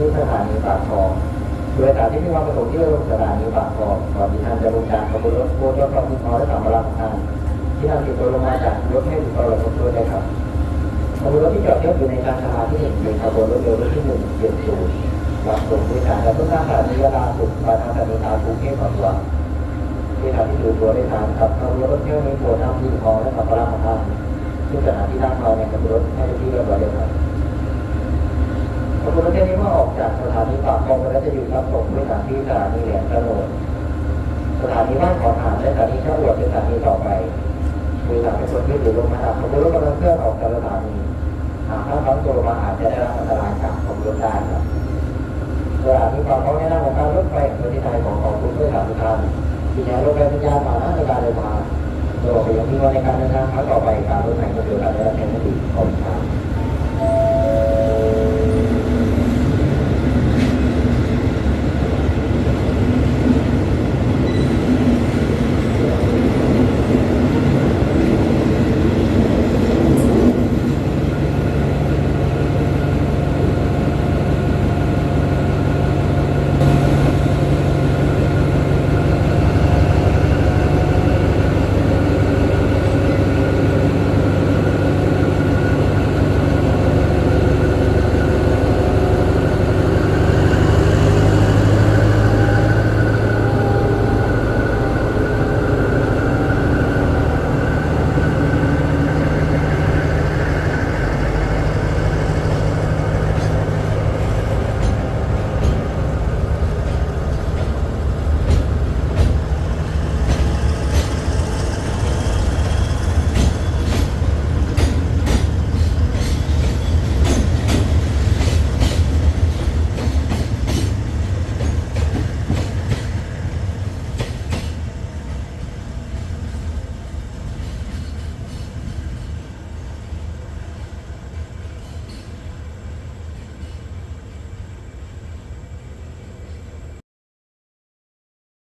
ที่สถานีปากคลองโดยสถานที่มีความประสงค์ที่จะลงสถานีปากคลองก่อนที่ท่านจะลงจากขบวนรถโบ๊ทรถความคุ้มครองและสัมประของท่านที่ท่านติดตัวลงมาจากรถให้ติดต่อรถตัวได้ครับขบวนรถที่จอดเทียบอยู่ในการชานที่หนึ่งเป็นขบวนรถเร็วรถที่หนึ่งเจ็ดศูนย์หลักสูตรพื้นฐานและต้นทางสถานียาลาสุดปลายทางสถานีตาภูเก็ตก่อนว่าที่ทำที่ถือตัวได้ตามกับขบวนรถเที่ยวในตัวนำที่คลองและสัมปาระของท่านซึ่งสถานที่ทั้งเราเนี่ยขบวนรถให้ที่เรียบร้อยเลยครับ ขบวนรถเที่ยวนี้เมื่อออกจากสถานีปากคลองไปแล้วจะอยู่รับส่งผู้โดยสารที่สถานีแหลมตะโนดสถานีบ้านขอนหานและสถานีช่างอวดเป็นสถานีต่อไปผู้โดยสารทุกคนที่อยู่ลงมาจากขบวนรถกำลังเคลื่อนออกจากสถานีหากท่านทั้งตัวมาอาจจะได้รับอันตรายจากขบวนรถได้ครับสถานีปากคลองแนะนำของการรถไฟแห่งประเทศไทยของของคุณผู้โดยสารทุกท่านที่ใช้รถไฟสัญญาณผ่านในการเดินทางโดยเฉพาะอย่างยิ่งว่าในการเดินทางครั้งต่อไปการรถไฟจะเดินทาง